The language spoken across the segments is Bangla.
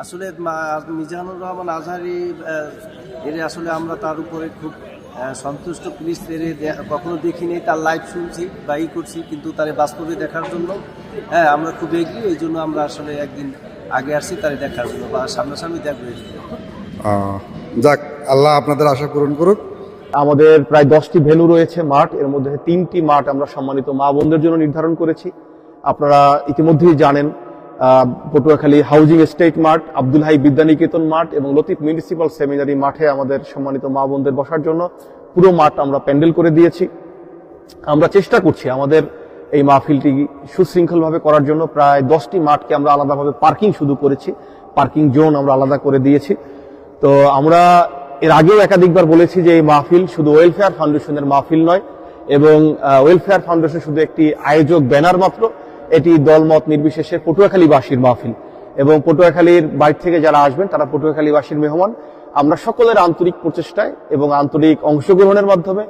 আসলে মা- মিজানুর রহমান আজহারি এর আসলে আমরা তার উপরে খুব সন্তুষ্ট পুলিশ এর দে- কখনো দেখিনি তার লাইভ শুনছি বা ই করছি কিন্তু তার বাস্তবে দেখার জন্য হ্যাঁ আমরা খুব এগিয়ে এই জন্য আমরা আসলে একদিন আগে আসছি তারে দেখার জন্য বা সামনাসামনি দেখব এই জন্য। যাক আল্লাহ আপনাদের আশা পূরণ করুক আমাদের প্রায় দশটি ভেন্যু রয়েছে মাঠ এর মধ্যে তিনটি মাঠ আমরা সম্মানিত মা বোনদের জন্য নির্ধারণ করেছি আপনারা ইতিমধ্যেই জানেন পটুয়াখালী হাউজিং এস্টেট মাঠ, আব্দুল হাই বিদ্যানিকেতন মাঠ এবং লতিফ মিউনিসিপাল সেমিনারি মাঠে আমাদের সম্মানিত মা বোনদের বসার জন্য পুরো মাঠ আমরা প্যান্ডেল করে দিয়েছি। আমরা চেষ্টা করছি আমাদের এই মাহফিলটি সুশৃঙ্খলভাবে করার জন্য। প্রায় দশটি মাঠকে আমরা আলাদাভাবে পার্কিং শুধু করেছি। পার্কিং জোন আমরা আলাদা করে দিয়েছি। তো আমরা এর আগেও একাধিকবার বলেছি যে এই মাহফিল শুধু ওয়েলফেয়ার ফাউন্ডেশনের মাহফিল নয় এবং ওয়েলফেয়ার ফাউন্ডেশন শুধু একটি আয়োজক ব্যানার মাত্র। এটি দলমত নির্বিশেষে পটুয়াখালীবাসীর মাহফিল। এবং পটুয়াখালীর বাইরে থেকে যারা আসবেন তারা পটুয়াখালীবাসীর মেহমান। আমরা সকলের আন্তরিক প্রচেষ্টায় এবং আন্তরিক অংশগ্রহণের মাধ্যমে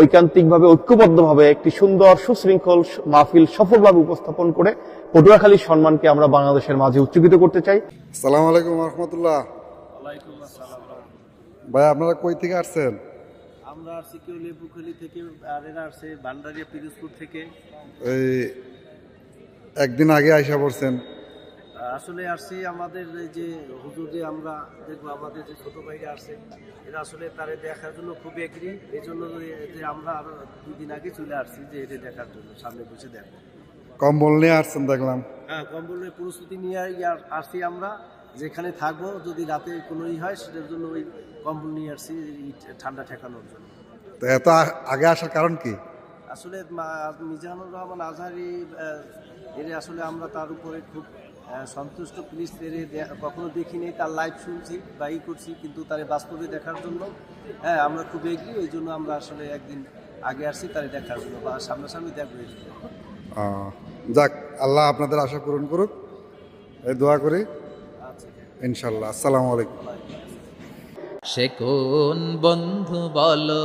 ঐকান্তিকভাবে ঐক্যবদ্ধভাবে একটি সুন্দর সুশৃঙ্খল মাহফিল সফলভাবে উপস্থাপন করে পটুয়াখালীর সম্মানকে আমরা বাংলাদেশের মাঝে উচ্চকিত করতে চাই। সালাম আলাইকুম রহমতুল্লাহ। ভাই আপনারা কই থেকে আসছেন? আমরা আসছি কেউ লেবুখালি থেকে আর এরা আসছে ভান্ডারিয়া পিরোজপুর থেকে। এই একদিন আগে আইসা পড়ছেন। আসলে আসছি আমাদের এই যে হুজুরে আমরা দেখব আমাদের যে ছোট ভাইরা আসছে এরা আসলে তারে দেখার জন্য খুব এগ্রি। এই জন্য যে- যে আমরা আরও দুই দিন আগে চলে আসছি যে এটা দেখার জন্য সামনে বসে দেখব। কম্বল নিয়ে আসছেন দেখলাম। হ্যাঁ কম্বল নিয়ে প্রস্তুতি নিয়ে আসছি আমরা যেখানে থাকব যদি রাতে কোনো ই হয় সেটার জন্য ওই কম্বল নিয়ে আসছি ঠান্ডা ঠেকানোর জন্য। তো এত আগে আসার কারণ কি? আসলে মা- মিজানুর রহমান আজহারি এর আসলে আমরা তার উপরে খুব সন্তুষ্ট পুলিশ এর দে- কখনো দেখিনি তার লাইভ শুনছি বা ই করছি কিন্তু তার বাস্তবে দেখার জন্য হ্যাঁ আমরা খুব এগিয়ে এই জন্য আমরা আসলে একদিন আগে আসছি তারে দেখার জন্য বা সামনাসামনি দেখব যাক আল্লাহ আপনাদের আশা পূরণ করুক এই দোয়া করি। আচ্ছা। ইনশাল্লাহ আসসালামু আলাইকুম। সে কোন বন্ধু বলো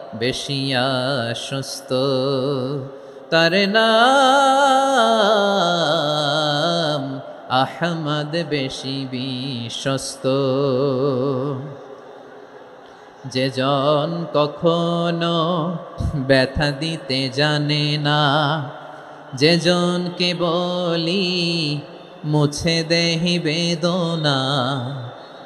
বেশি আশ্বস্ত। তার নাম আহমদ বেশি বিশ্বস্ত। যে জন কখনো ব্যথা দিতে জানে না, যে জনকে বলি মুছে দেহি বেদনা।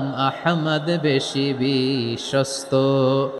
আহমদ বেশি বিশ্বস্ত।